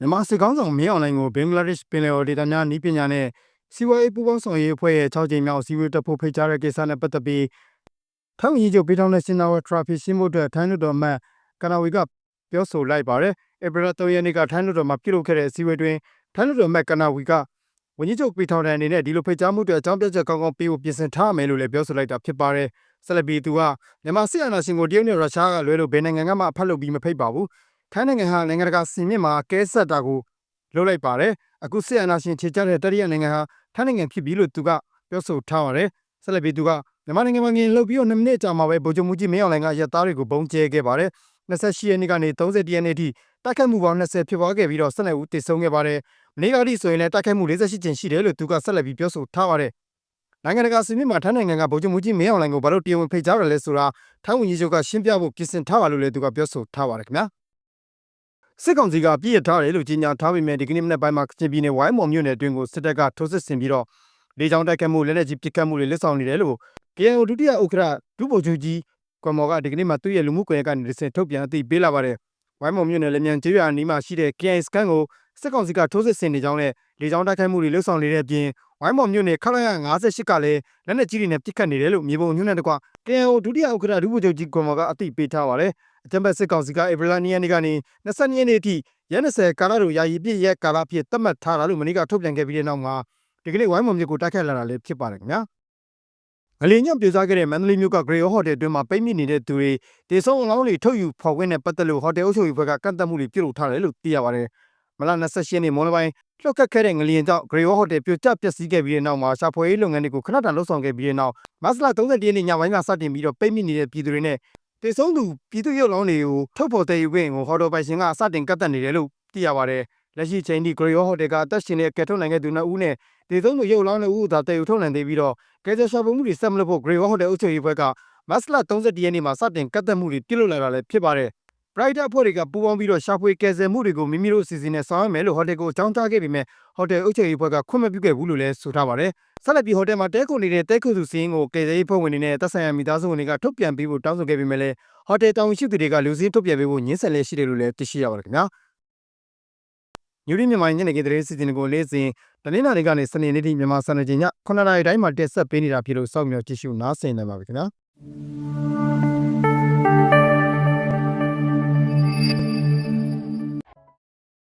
မြန်မာစစ်ကောင်းဆောင်မင်းအောင်လှိုင်ကိုဘင်္ဂလားဒေ့ရှ်ပင်လယ်ော်ဒေသများဤပညာနဲ့စီးပွားရေးပူးပေါင်းဆောင်ရွက်ရေးအဖွဲ့ရဲ့6ကြိမ်မြောက်အစည်းအဝေးတက်ဖို့ဖိတ်ကြားတဲ့ကိစ္စနဲ့ပတ်သက်ပြီးထိုင်းဝန်ကြီးချုပ်ပြည်ထောင်နဲ့စင်နာဝါထရာဖီရှင်းဖို့အတွက်ထိုင်းလူတော်အမတ်ကနာဝီကပြောဆိုလိုက်ပါတယ်ဧပြီလ3ရက်နေ့ကထိုင်းလူတော်မှာပြုလုပ်ခဲ့တဲ့အစည်းအဝေးတွင်ထိုင်းလူတော်အမတ်ကနာဝီကဝန်ကြီးချုပ်ပြည်ထောင်တဲ့အနေနဲ့ဒီလိုဖိတ်ကြားမှုတွေအကြောင်းပြချက်ကောင်းကောင်းပေးဖို့ပြင်ဆင်ထားမယ်လို့လည်းပြောဆိုလိုက်တာဖြစ်ပါတယ်ဆက်လက်ပြီးသူကမြန်မာစစ်အာဏာရှင်ကိုတရုတ်နဲ့ရုရှားကလွဲလို့ဘယ်နိုင်ငံကမှအဖက်လုပ်ပြီးမဖိတ်ပါဘူး ထိုင်းနိုင်ငံဟာနိုင်ငံတကာစင်မြင့်မှာကဲဆက်တာကိုလုပ်လိုက်ပါတယ်အခုစစ်အာဏာရှင်ခြေချတဲ့တတိယနိုင်ငံဟာထိုင်းနိုင်ငံဖြစ်ပြီလို့သူကပြောဆိုထားပါတယ်ဆက်လက်ပြီးသူကမြန်မာနိုင်ငံမှာငင်လှုပ်ပြီးတော့2မိနစ်ကြာမှာပဲဗိုလ်ချုပ်မှုကြီးမင်းအောင်လှိုင်ကရက်သားတွေကိုပုံကျဲခဲ့ပါတယ်28ရက်နေ့ကနေ30ရက်နေ့ထိတိုက်ခတ်မှုပေါင်း20ဖြစ်ပွားခဲ့ပြီးတော့12ဦးသေဆုံးခဲ့ပါတယ်မနေ့ကထိဆိုရင်လည်းတိုက်ခတ်မှု48ကျင်းရှိတယ်လို့သူကဆက်လက်ပြီးပြောဆိုထားပါတယ်နိုင်ငံတကာစီမံမှာထိုင်းနိုင်ငံကဗိုလ်ချုပ်မှုကြီးမင်းအောင်လှိုင်ကိုဘာလို့တရားဝင်ဖိတ်ကြားရလဲဆိုတာထိုင်းဝန်ကြီးချုပ်ကရှင်းပြဖို့ပြင်ဆင်ထားပါလို့လည်းသူကပြောဆိုထားပါတယ်ခင်ဗျာ စစ်ကောင်စီကပြည့်ရထားတယ်လို့ကြေညာထားပေမဲ့ဒီကနေ့မနေ့ပိုင်းမှာကချင်ပြည်နယ်ဝိုင်းမော်မြို့နယ်အတွင်းကိုစစ်တပ်ကထိုးစစ်ဆင်ပြီးတော့လေကြောင်းတိုက်ခတ်မှုလက်နက်ကြီးပစ်ခတ်မှုတွေလက်ဆောင်နေတယ်လို့ KNO ဒုတိယဥက္ကဋ္ဌဒုဗိုလ်ချုပ်ကြီးကွန်မော်ကဒီကနေ့မှသူ့ရဲ့လူမှုကွန်ရက်ကနေတစ်ဆင့်ထုတ်ပြန်အသိပေးလာပါတယ်ဝိုင်းမော်မြို့နယ်လက်မြန်ကျေးရွာအနီးမှာရှိတဲ့ KI စကန်ကိုစစ်ကောင်စီကထိုးစစ်ဆင်နေကြောင်းနဲ့လေကြောင်းတိုက်ခိုက်မှုတွေလှုပ်ဆောင်နေတဲ့အပြင်ဝိုင်းမော်မြို့နယ်ခလာရ58ကလည်းလက်နက်ကြီးတွေနဲ့ပစ်ခတ်နေတယ်လို့မြေပုံညွှန်းတဲ့တကွ KNO ဒုတိယဥက္ကဋ္ဌဒုဗိုလ်ချုပ်ကြီးကွန်မော်ကအသိပေးထားပါတယ် အကြံပေးစစ်ကောင်စီကဧပြီလ2ရက်နေ့ကနေ22ရက်နေ့အထိရက်20ကာလတို့ယာယီပြည့်ရက်ကာလဖြစ်သတ်မှတ်ထားတာလို့မနေ့ကထုတ်ပြန်ခဲ့ပြီးတဲ့နောက်မှာဒီကနေ့ဝိုင်းမော်မြို့ကိုတိုက်ခိုက်လာတာလည်းဖြစ်ပါတယ်ခင်ဗျာငလျင်ညံ့ပြိုစားခဲ့တဲ့မန္တလေးမြို့ကဂရေဟိုတယ်အတွင်းမှာပိတ်မိနေတဲ့သူတွေဒေဆုံးအလောင်းတွေထုတ်ယူဖော်ခွင့်နဲ့ပတ်သက်လို့ဟိုတယ်အုပ်ချုပ်ရေးဘက်ကကန့်သတ်မှုတွေပြုလုပ်ထားတယ်လို့သိရပါတယ်မလ28ရက်နေ့မွန်းလွဲပိုင်းလှုပ်ခတ်ခဲ့တဲ့ငလျင်ကြောင့်ဂရေဟိုတယ်ပြိုကျပျက်စီးခဲ့ပြီးတဲ့နောက်မှာရှာဖွေရေးလုပ်ငန်းတွေကိုခဏတာလှုပ်ဆောင်ခဲ့ပြီးတဲ့နောက်မတ်လ30ရက်နေ့ညပိုင်းကစတင်ပြီးတော့ပိတ်မိနေတဲ့ပြည်သူတွေနဲ့ ဒေဆုံးသူပြည်သူရုပ်လောင်းတွေကိုထုတ်ဖော်တည်ယူခွင့်ကိုဟော်တော်ပိုင်ရှင်ကစတင်ကန့်သတ်နေတယ်လို့သိရပါတယ်လက်ရှိချိန်ထိဂရီယောဟိုတယ်ကအသက်ရှင်တဲ့ကယ်ထုတ်နိုင်တဲ့သူနှစ်ဦးနဲ့ဒေသုံးသူရုပ်လောင်းနှစ်ဦးသာတည်ယူထုတ်နိုင်သေးပြီးတော့ကယ်ဆယ်ရှာဖွေမှုတွေဆက်မလုပ်ဖို့ဂရီယောဟိုတယ်အုပ်ချုပ်ရေးဘက်ကမတ်လ30ရက်နေ့မှာစတင်ကတ်သက်မှုတွေပြုလုပ်လာတာလည်းဖြစ်ပါတယ် ပရိုက်တာအဖွဲ့တွေကပူးပေါင်းပြီးတော့ရှာဖွေကယ်ဆယ်မှုတွေကိုမိမိတို့အစီအစဉ်နဲ့ဆောင်ရွက်မယ်လို့ဟိုတယ်ကိုအကြောင်းကြားခဲ့ပေမဲ့ဟိုတယ်အုပ်ချုပ်ရေးဘက်ကခွင့်မပြုခဲ့ဘူးလို့လည်းဆိုထားပါတယ်ဆက်လက်ပြီးဟိုတယ်မှာတဲခုနေတဲ့တဲခုစုစင်းကိုကယ်ဆယ်ရေးဖွဲ့ဝင်တွေနဲ့သက်ဆိုင်ရာမိသားစုဝင်တွေကထုတ်ပြန်ပေးဖို့တောင်းဆိုခဲ့ပေမဲ့လည်းဟိုတယ်တောင်ရှိသူတွေကလူစင်းထုတ်ပြန်ပေးဖို့ညှင်းဆန်လက်ရှိတယ်လို့လည်းသိရှိရပါတယ်ခင်ဗျာညူရီမြန်မာညနေခင်းသတင်းစီစဉ်ကိုလေးစဉ်တနင်္လာနေ့ကနေစနေနေ့ထိမြန်မာစံတော်ချိန်ည9:00နာရီတိုင်းမှာတက်ဆက်ပေးနေတာဖြစ်လို့စောင့်မျှော်ကြည့်ရှုနားဆင်နိုင်ပါပြီခင်ဗျာ